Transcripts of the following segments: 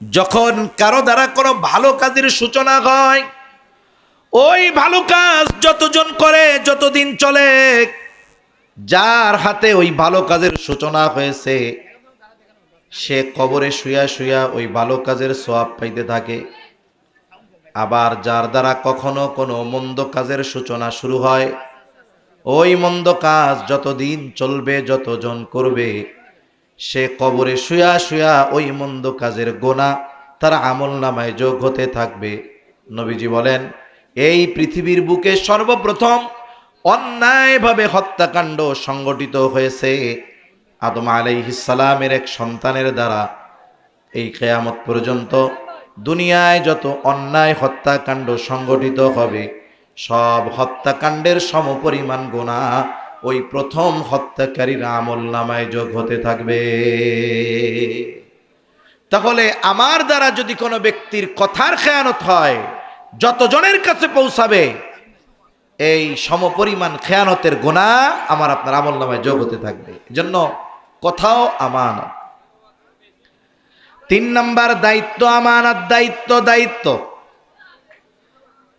যখন কারও দ্বারা কোনো ভালো কাজের সূচনা হয়, ওই ভালো কাজ যতজন করে, যতদিন চলে, যার হাতে ওই ভালো কাজের সূচনা হয়েছে, সে কবরে শুয়া শুয়া ওই ভালো কাজের সোয়াব পাইতে থাকে। আবার যার দ্বারা কখনো কোনো মন্দ কাজের সূচনা শুরু হয়, ওই মন্দ কাজ যতদিন চলবে, যতজন করবে সে কবরে শুয়া শুয়া ওই মন্দ কাজের গোনা তার আমল নামায় যোগ হতে থাকবে। নবীজি বলেন, এই পৃথিবীর বুকে সর্বপ্রথম অন্যায়ভাবে হত্যাকাণ্ড সংগঠিত হয়েছে আদম আলাইহিসালামের এক সন্তানের দ্বারা। এই কেয়ামত পর্যন্ত দুনিয়ায় যত অন্যায় হত্যাকাণ্ড সংগঠিত হবে, সব হত্যাকাণ্ডের সমপরিমাণ গোনা ওই প্রথম হত্যাকারীর আমল নামায় যোগ হতে থাকবে। তাহলে আমার দ্বারা যদি কোনো ব্যক্তির কথার খেয়ানত হয়, যতজনের কাছে পৌঁছাবে, এই সমপরিমাণ খেয়ানতের গোনা আমার আপনার আমল নামায় যোগ হতে থাকবে। জন্য কথাও আমানত। তিন নাম্বার দায়িত্ব আমানত, দায়িত্ব দায়িত্ব।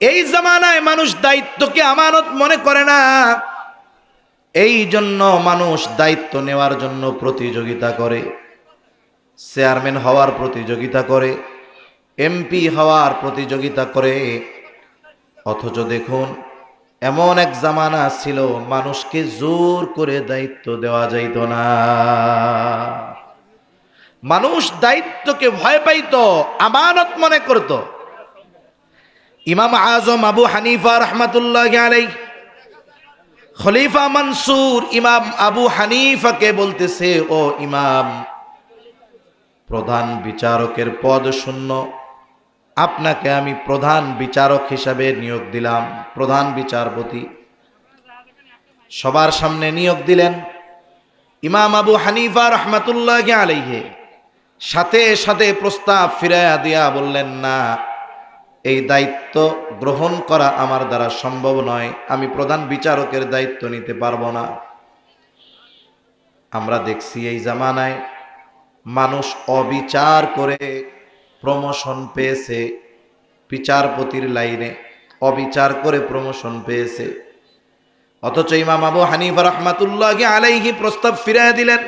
এই জামানায় মানুষ দায়িত্বকে আমানত মনে করে না। এই জন্য মানুষ দায়িত্ব নেওয়ার জন্য প্রতিযোগিতা করে, চেয়ারম্যান হওয়ার প্রতিযোগিতা করে, এমপি হওয়ার প্রতিযোগিতা করে। অথচ দেখুন, এমন এক জামানা ছিল, মানুষকে জোর করে দায়িত্ব দেওয়া যাইত না। মানুষ দায়িত্বকে ভয় পাইত, আমানত মনে করত। ইমাম আজম আবু হানিফা রহমাতুল্লাহ আলাই খলিফা মনসুর ইমাম আবু হানিফাকে বলতেছে, ও ইমাম, প্রধান বিচারকের পদ শূন্য। আপনাকে আমি প্রধান বিচারক হিসাবে নিয়োগ দিলাম, প্রধান বিচারপতি। সবার সামনে নিয়োগ দিলেন। ইমাম আবু হানিফা রহমাতুল্লাহ আলাইহে সাথে সাথে প্রস্তাব ফিরাইয়া দিয়া বললেন, না এই দায়িত্ব গ্রহণ করা আমার দ্বারা সম্ভব নয়। আমি প্রধান বিচারকের দায়িত্ব নিতে পারব না। আমরা দেখছি এই জামানায় মানুষ অবিচার করে প্রমোশন পেয়েছে বিচারপতির লাইনে। অবিচার করে প্রমোশন পেয়েছে। অথচ ইমাম আবু হানিফা রহমাতুল্লাহ আলাইহি প্রস্তাব ফিরিয়ে দিলেন,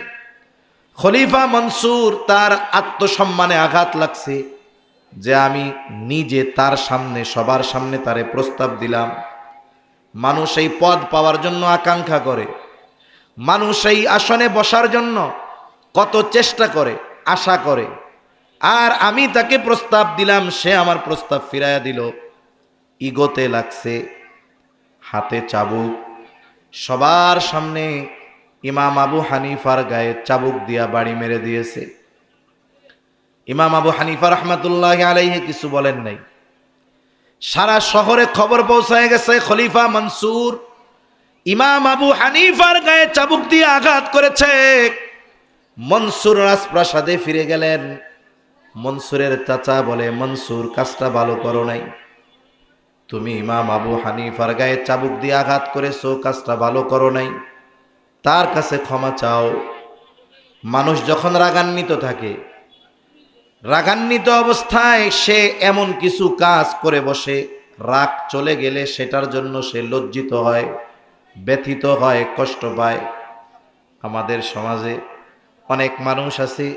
খলিফা মনসুর তার আত্মসম্মানে আঘাত লাগছে। যে আমি নিজে তার সামনে, সবার সামনে তারে প্রস্তাব দিলাম। মানুষ এই পদ পাওয়ার জন্য আকাঙ্ক্ষা করে। মানুষ এই আসনে বসার জন্য কত চেষ্টা করে, আশা করে। আর আমি তাকে প্রস্তাব দিলাম, সে আমার প্রস্তাব ফিরাইয়া দিল। ইগোতে লাগছে, হাতে চাবুক। সবার সামনে ইমাম আবু হানিফার গায়ে চাবুক দিয়া বাড়ি মেরে দিয়েছে। ইমাম আবু হানিফা রহমাতুল্লাহ আলাইহে কিছু বলেন নাই। সারা শহরে খবর পৌঁছায় গেছে, খলিফা মনসুর ইমাম আবু হানিফার গায়ে চাবুক দিয়ে আঘাত করেছে। মনসুর রাজপ্রাসাদে ফিরে গেলেন। মনসুরের চাচা বলে, মনসুর, কাজটা ভালো করো নাই। তুমি ইমাম আবু হানিফার গায়ে চাবুক দিয়ে আঘাত করেছ, কাজটা ভালো করো নাই। তার কাছে ক্ষমা চাও। মানুষ যখন রাগান্বিত থাকে রাগান্বিত অবস্থায় সে এমন কিছু কাজ করে বসে। রাগ চলে গেলে সেটার জন্য সে লজ্জিত হয়, ব্যথিত হয়, কষ্ট পায়। আমাদের সমাজে অনেক মানুষ আছে,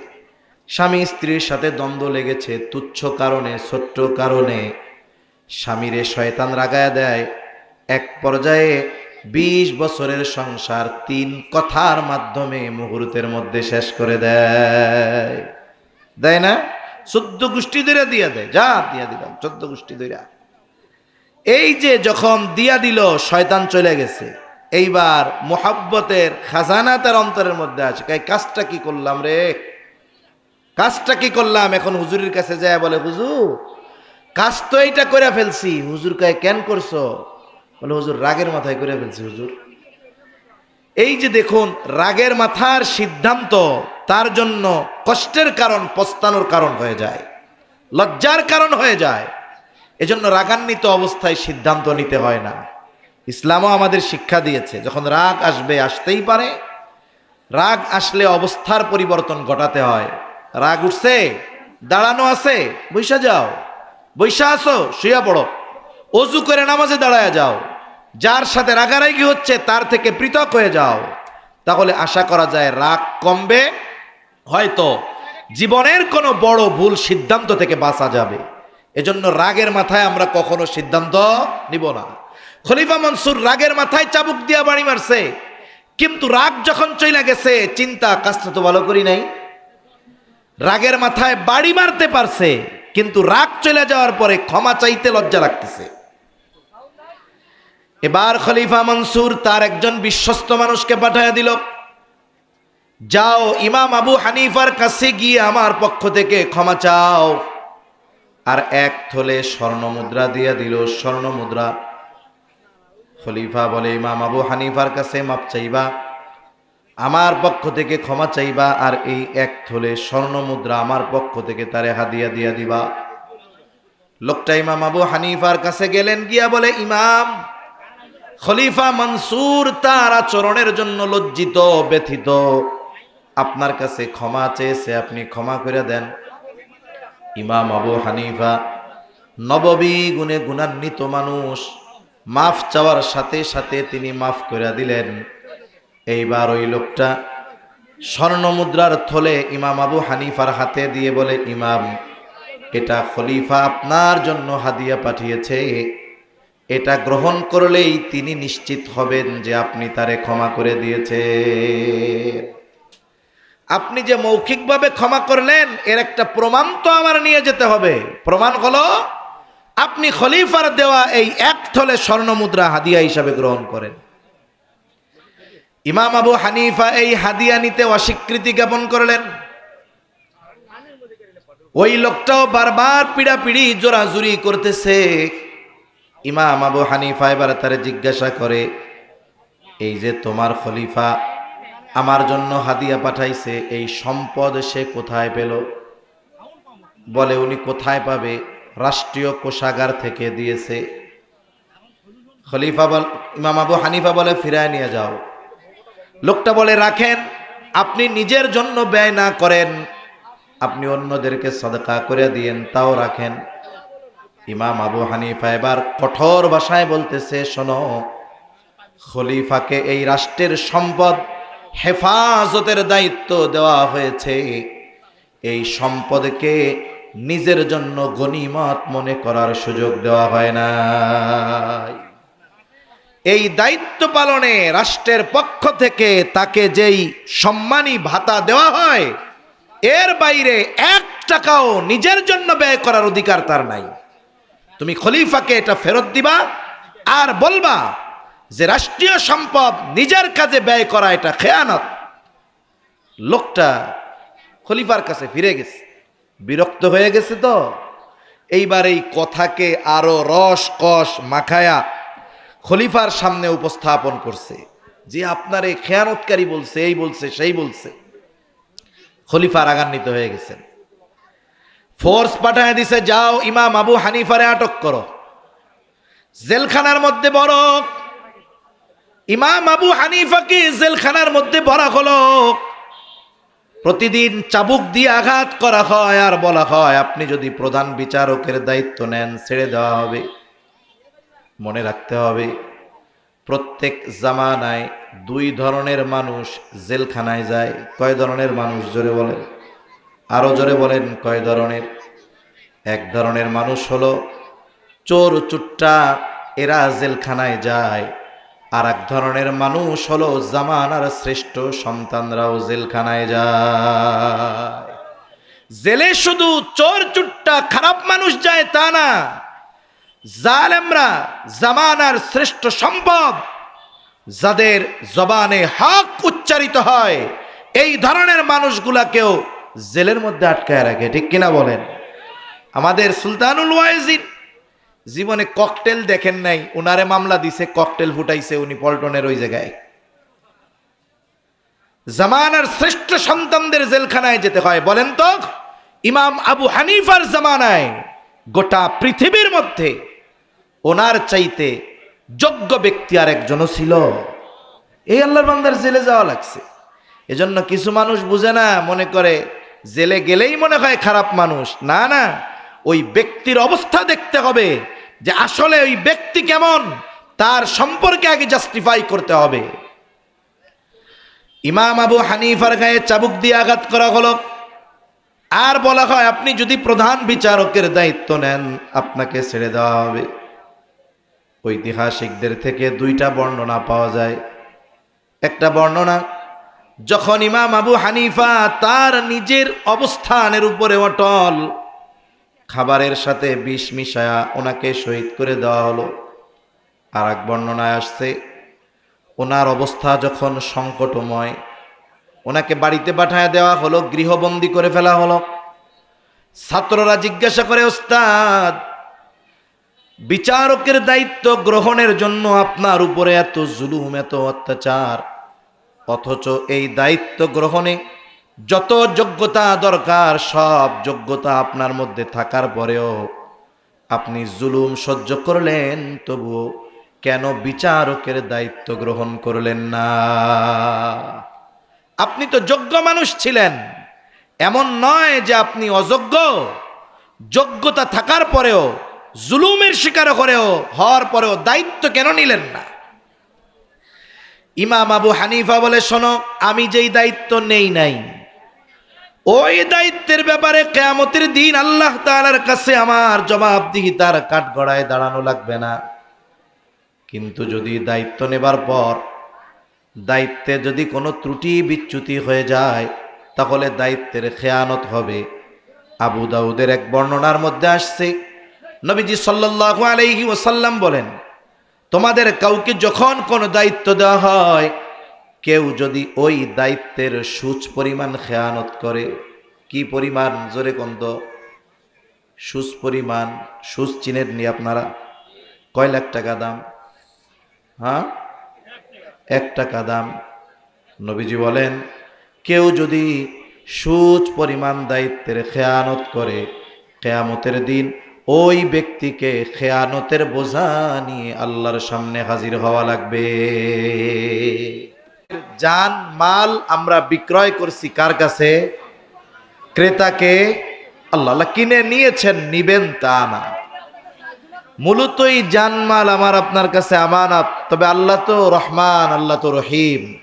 স্বামী স্ত্রীর সাথে দ্বন্দ্ব লেগেছে, তুচ্ছ কারণে ছোট্ট কারণে। স্বামীরে শয়তান রাগায় দেয়। এক পর্যায়ে বিশ বছরের সংসার তিন কথার মাধ্যমে মুহূর্তের মধ্যে শেষ করে দেয়। দেয় না? চোদ্দ গোষ্ঠী ধরে দিয়া দেয়। যা দিয়া দিলাম, চোদ্দ গোষ্ঠী ধরে এই যে যখন দিয়া দিল, শয়তান চলে গেছে। এইবার মোহাব্বতের খাজানা তার অন্তরের মধ্যে আছে। কাই কাজটা কি করলাম রে? কাজটা কি করলাম? এখন হুজুরের কাছে যায় বলে, হুজুর, কাজ তো এইটা করে ফেলছি। হুজুর কায়, কেন করছ? বলে, হুজুর, রাগের মাথায় করে ফেলছি, হুজুর। এই যে দেখুন, রাগের মাথার সিদ্ধান্ত তার জন্য কষ্টের কারণ পস্তানোর কারণ হয়ে যায়, লজ্জার কারণ হয়ে যায়। এজন্য রাগান্বিত অবস্থায় সিদ্ধান্ত নিতে হয় না। ইসলামও আমাদের শিক্ষা দিয়েছে, যখন রাগ আসবে, আসতেই পারে। রাগ আসলে অবস্থার পরিবর্তন ঘটাতে হয়। রাগ উঠছে, দাঁড়ানো আছে, বৈশা যাও। বৈশা আসো, শুয়া পড়ো। অজু করে নামাজে দাঁড়ায় যাও। যার সাথে রাগারাগি হচ্ছে, তার থেকে পৃথক হয়ে যাও। তাহলে আশা করা যায় রাগ কমবে, হয়তো জীবনের কোনো বড় ভুল সিদ্ধান্ত থেকে বাঁচা যাবে। এজন্য রাগের মাথায় আমরা কখনো সিদ্ধান্ত নিব না। খলিফা মনসুর রাগের মাথায় চাবুক দিয়া বাড়ি মারছে, কিন্তু রাগ যখন চলে গেছে, চিন্তা, কাজটা তো ভালো করি নাই। রাগের মাথায় বাড়ি মারতে পারছে, কিন্তু রাগ চলে যাওয়ার পরে ক্ষমা চাইতে লজ্জা লাগতেছে। এবার খলিফা মনসুর তার একজন বিশ্বস্ত মানুষকে পাঠায় দিল। যাও, ইমাম আবু হানিফার কাছে গিয়ে আমার পক্ষ থেকে ক্ষমা চাও। আর এক থলে স্বর্ণ মুদ্রা দিয়ে দিল, স্বর্ণ মুদ্রা। খলিফা বলে, ইমাম আবু হানিফার কাছে মাপ চাইবা, আমার পক্ষ থেকে ক্ষমা চাইবা, আর এই এক থলে স্বর্ণ মুদ্রা আমার পক্ষ থেকে তারে হাদিয়া দিয়া দিবা। লোকটা ইমাম আবু হানিফার কাছে গেলেন, গিয়া বলে, ইমাম খলিফা মনসুর তার আচরণের জন্য লজ্জিত, ব্যথিত। আপনার কাছে ক্ষমা চেয়েছে, আপনি ক্ষমা করে দেন। ইমাম আবু হানিফা নববী গুণে গুণান্বিত মানুষ। মাফ চাওয়ার সাথে সাথে তিনি মাফ করে দিলেন। এইবার ওই লোকটা স্বর্ণ মুদ্রার থলে ইমাম আবু হানিফার হাতে দিয়ে বলে, ইমাম, এটা খলিফা আপনার জন্য হাদিয়া পাঠিয়েছে। এটা গ্রহণ করলেই তিনি নিশ্চিত হবেন যে আপনি তারে ক্ষমা করে দিয়েছে আপনি যে মৌখিকভাবে ক্ষমা করলেন, এর একটা প্রমাণ তো আমার নিয়ে যেতে হবে। প্রমাণ হলো, আপনি খলিফার দেওয়া এই এক থলে স্বর্ণ মুদ্রা হাদিয়া হিসাবে গ্রহণ করেন। ইমাম আবু হানিফা এই হাদিয়া নিতে অস্বীকৃতি জ্ঞাপন করলেন। ওই লোকটাও বারবার পিড়াপিড়ি, জোরাজুরি করতেছে। ইমাম আবু হানিফা এবার তারে জিজ্ঞাসা করে, এই যে তোমার খলিফা আমার জন্য হাদিয়া পাঠাইছে, এই সম্পদ সে কোথায় পেল? বলে, উনি কোথায় পাবে? রাষ্ট্রীয় কোষাগার থেকে দিয়েছে। খলিফা বল, ইমাম আবু হানিফা বলে, ফিরায় নিয়ে যাও। লোকটা বলে, রাখেন, আপনি নিজের জন্য ব্যয় না করেন, আপনি অন্যদেরকে সদকা করে দিয়েন, তাও রাখেন। ইমাম আবু হানিফা এবার কঠোর ভাষায় বলতেছে, শোনো, খলিফাকে এই রাষ্ট্রের সম্পদ হেফাজতের দায়িত্ব দেওয়া হয়েছে। এই সম্পদকে নিজের জন্য গনিমত মনে করার সুযোগ দেওয়া হয় না এই দায়িত্ব পালনে রাষ্ট্রের পক্ষ থেকে তাকে যেই সম্মানী ভাতা দেওয়া হয়, এর বাইরে এক টাকাও নিজের জন্য ব্যয় করার অধিকার তার নাই। তুমি খলিফাকে এটা ফেরত দিবা আর বলবা যে রাষ্ট্রীয় সম্পদ নিজের কাজে ব্যয় করা এটা খেয়ানত। লোকটা খলিফার কাছে ফিরে গেছে। বিরক্ত হয়ে গেছে তো। এইবার এই কথাকে আরও রস, কষ, মাখায়া খলিফার সামনে উপস্থাপন করছে। যে আপনার এই খেয়ানতকারী বলছে, এই বলছে, সেই বলছে। খলিফা রাগান্বিত হয়ে গেছেন। ফোর্স পাঠায় দিছে, যাও ইমাম আবু হানিফারে আটক করো। জেলখানার মধ্যে বড় ইমাম আবু হানিফাকে জেলখানার মধ্যে ভরা হলো। প্রতিদিন চাবুক দিয়ে আঘাত করা হয়, আর বলা হয়, আপনি যদি প্রধান বিচারকের দায়িত্ব নেন, ছেড়ে দেওয়া হবে। মনে রাখতে হবে, প্রত্যেক জামানায় দুই ধরনের মানুষ জেলখানায় যায়। কয় ধরনের মানুষ, জোরে বলেন? আরও জোরে বলেন, কয় ধরনের? এক ধরনের মানুষ হলো, চোর চুট্টা এরা জেলখানায় যায়। আর এক ধরনের মানুষ হলো, জামানার শ্রেষ্ঠ সন্তানরাও জেলখানায় যায়। জেলে শুধু চোর চুট্টা খারাপ মানুষ যায় তা না। জালেমরা জামানার শ্রেষ্ঠ সম্পদ, যাদের জবানে হক উচ্চারিত হয়, এই ধরনের মানুষগুলাকেও জেলের মধ্যে আটকায় রাখে, ঠিক কিনা বলেন? আমাদের সুলতানুল ওয়াইজিন জীবনে ককটেল দেখেন নাই, উনারে মামলা দিছে, ককটেল ফুটাইছে উনি পল্টনের ওই জায়গায়। জামানার শ্রেষ্ঠ সন্তানদের জেলখানায় যেতে হয়, বলেন তো? ইমাম আবু হানিফার জামানায় গোটা পৃথিবীর মধ্যে ওনার চাইতে যোগ্য ব্যক্তি আর একজনও ছিল। এই আল্লাহর বান্দার জেলে যাওয়া লাগছে। এজন্য কিছু মানুষ বুঝে না, মনে করে জেলে গেলেই মনে হয় খারাপ মানুষ। না না, ওই ব্যক্তির অবস্থা দেখতে হবে যে আসলে ওই ব্যক্তি কেমন, তার সম্পর্কে আগে জাস্টিফাই করতে হবে। ইমাম আবু হানিফার গায়ে চাবুক দিয়ে আঘাত করা হলো। আর বলা হয়, আপনি যদি প্রধান বিচারকের দায়িত্ব নেন, আপনাকে ছেড়ে দেওয়া হবে। ঐতিহাসিকদের থেকে দুইটা বর্ণনা পাওয়া যায়। একটা বর্ণনা যখন ইমাম আবু হানিফা তার নিজের অবস্থানের উপরে অটল, খাবারের সাথে বিষ মিশায়া ওনাকে শহীদ করে দেওয়া হলো। আর এক বর্ণনায় আসছে, ওনার অবস্থা যখন সংকটময়, ওনাকে বাড়িতে পাঠায় দেওয়া হলো, গৃহবন্দী করে ফেলা হলো। ছাত্ররা জিজ্ঞাসা করে, ওস্তাদ, বিচারকের দায়িত্ব গ্রহণের জন্য আপনার উপরে এত জুলুম, এত অত্যাচার অথচ এই দায়িত্ব গ্রহণে যত যোগ্যতা দরকার, সব যোগ্যতা আপনার মধ্যে থাকার পরেও আপনি জুলুম সহ্য করলেন তবু কেন বিচারকের দায়িত্ব গ্রহণ করলেন না? আপনি তো যোগ্য মানুষ ছিলেন। এমন নয় যে আপনি অযোগ্য। যোগ্যতা থাকার পরেও, জুলুমের শিকার করেও হওয়ার পরেও দায়িত্ব কেন নিলেন না? ইমাম আবু হানিফা বলে, শোনো, আমি যেই দায়িত্ব নেই নাই, ওই দায়িত্বের ব্যাপারে কেয়ামতের দিন আল্লাহ তাআলার কাছে আমার জবাবদিহিতার কাঠগড়ায় দাঁড়ানো লাগবে না। কিন্তু যদি দায়িত্ব নেবার পর দায়িত্বে যদি কোনো ত্রুটি বিচ্যুতি হয়ে যায়, তাহলে দায়িত্বের খেয়ানত হবে। আবু দাউদের এক বর্ণনার মধ্যে আসছে। নবীজি সাল্লাল্লাহু আলাইহি ওসাল্লাম বলেন তোমাদের কাউকে যখন কোনো দায়িত্ব দেওয়া হয়, কেউ যদি ওই দায়িত্বের সুচ পরিমাণ খেয়ানত করে, কি পরিমাণ? জোরে কন্দ সুচ পরিমাণ, সুচ চিনের নি আপনারা? কয় লাখ টাকা দাম? হ্যাঁ? এক টাকা দাম। নবীজি বলেন, কেউ যদি সুচ পরিমাণ দায়িত্বের খেয়ানত করে, কেয়ামতের দিন ওই ব্যক্তিকে খেয়ানতের বোঝা নিয়ে আল্লাহর সামনে হাজির হওয়া লাগবে। জান মাল আমরা বিক্রয় করছি কার কাছে? ক্রেতাকে। আল্লাহ আল্লাহ কিনে নিয়েছেন, নিবেন তা না। মূলত এই জানমাল আমার আপনার কাছে আমানত। তবে আল্লাহ তো রহমান, আল্লাহ তো রহিম।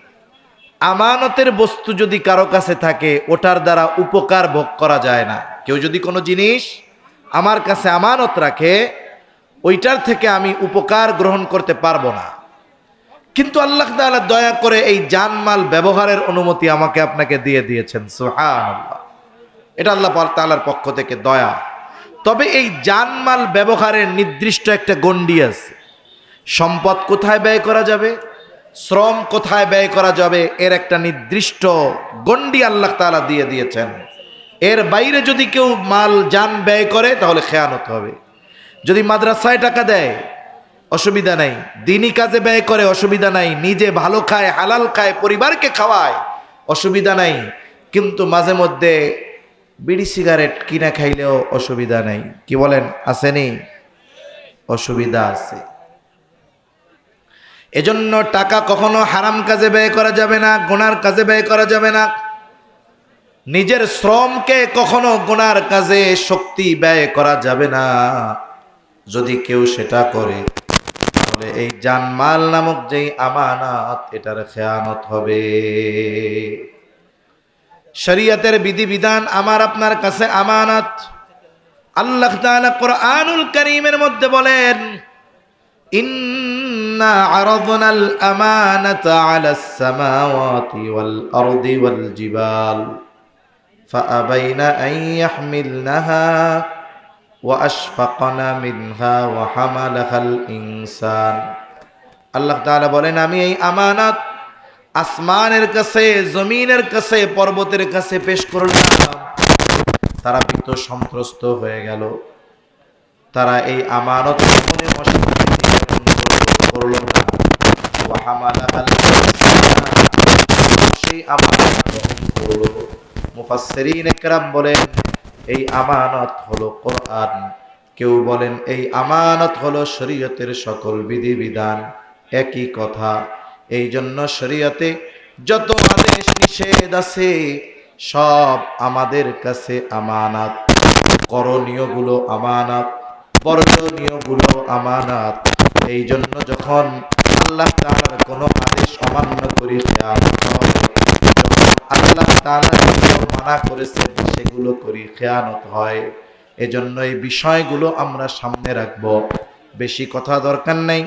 আমানতের বস্তু যদি কারও কাছে থাকে, ওটার দ্বারা উপকার ভোগ করা যায় না। কেউ যদি কোনো জিনিস আমার কাছে আমানত রাখে, ওইটার থেকে আমি উপকার গ্রহণ করতে পারব না। কিন্তু আল্লাহ তাআলা দয়া করে এই জানমাল ব্যবহারের অনুমতি আমাকে আপনাকে দিয়ে দিয়েছেন, সুবহানাল্লাহ। এটা আল্লাহ তালার পক্ষ থেকে দয়া। তবে এই জানমাল ব্যবহারের নির্দিষ্ট একটা গণ্ডি আছে। সম্পদ কোথায় ব্যয় করা যাবে? শ্রম কোথায় ব্যয় করা যাবে? এর একটা নির্দিষ্ট গণ্ডি আল্লাহ তালা দিয়ে দিয়েছেন। এর বাইরে যদি কেউ মাল, যান ব্যয় করে, তাহলে খেয়ানত হবে। যদি মাদ্রাসায় টাকা দেয়, অসুবিধা নাই। দিনই কাজে ব্যয় করে, অসুবিধা নাই। নিজে ভালো খায়, হালাল খায়, পরিবারকে খাওয়ায়, অসুবিধা নাই। কিন্তু মাঝে মধ্যে বিড়ি সিগারেট কিনা খাইলেও অসুবিধা নাই। কি বলেন আসেনি অসুবিধা আছে। এজন্য টাকা কখনো হারাম কাজে ব্যয় করা যাবে না, গোনার কাজে ব্যয় করা যাবে না। নিজের শ্রমকে কখনো গোনার কাজে শক্তি ব্যয় করা যাবে না। যদি কেউ সেটা করে, তাহলে এই জানমাল নামক যেই আমানত, এটার খেয়ানত হবে। শরিয়তের বিধিবিধান, আমার আপনার কাছে আমানত। আল্লাহ তাআলা কোরআনুল কারীমের মধ্যে বলেন, ইন্না আরাদনাল আমানাতা আলাস সামাওয়াতি ওয়াল আরদি ওয়াল জিবাল। فأبين أن يحملنها وأشفقن منها وحملها الإنسان আল্লাহ তাআলা বলেন আমি এই আমানত আসমানের কাছে জমিনের কাছে পর্বতের কাছে পেশ করলাম তারা ভীত সন্ত্রস্ত হয়ে গেল তারা এই আমানত মনে করল না ওয়াহামালাহাল সেই আমানত গ্রহণ করলো মুফাসসিরিন বলেন, এই আমানত হলো কোরআন। কেউ বলেন, এই আমানত হলো শরীয়তের সকল বিধিবিধান। একই কথা এই জন্য শরীয়তে যত আদেশ নিষেধ আছে, সব আমাদের কাছে আমানাত। করণীয়গুলো আমানাত বর্জনীয়গুলো আমানাত। এই জন্য যখন আল্লাহ তাআলার কোনো আদেশ অমান্য করি হয়, যখন আল্লাহ যেগুলো মানা করেছেন সেগুলো করি খেয়ানত হয়। এজন্য এই বিষয়গুলো আমরা সামনে রাখব। বেশি কথা দরকার নেই।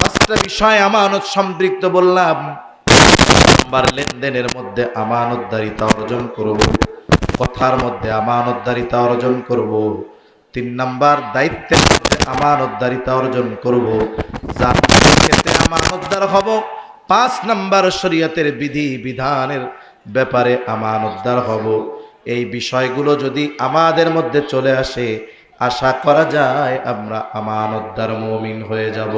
পাঁচটা বিষয় আমানত সম্পৃক্ত বললাম। নাম্বার লেনদেনের মধ্যে আমানতদারিতা অর্জন করব। কথার মধ্যে আমানতদারিতা অর্জন করব। তিন নাম্বার, দায়িত্বের মধ্যে আমানতদারিতা অর্জন করব। জান্নাতের ক্ষেত্রে আমানতদার হব। পাঁচ নাম্বার, শরীয়তের বিধি, বিধানের ব্যাপারে আমানতদার হব। এই বিষয়গুলো যদি আমাদের মধ্যে চলে আসে, আশা করা যায় আমরা আমানতদার মমিন হয়ে যাব।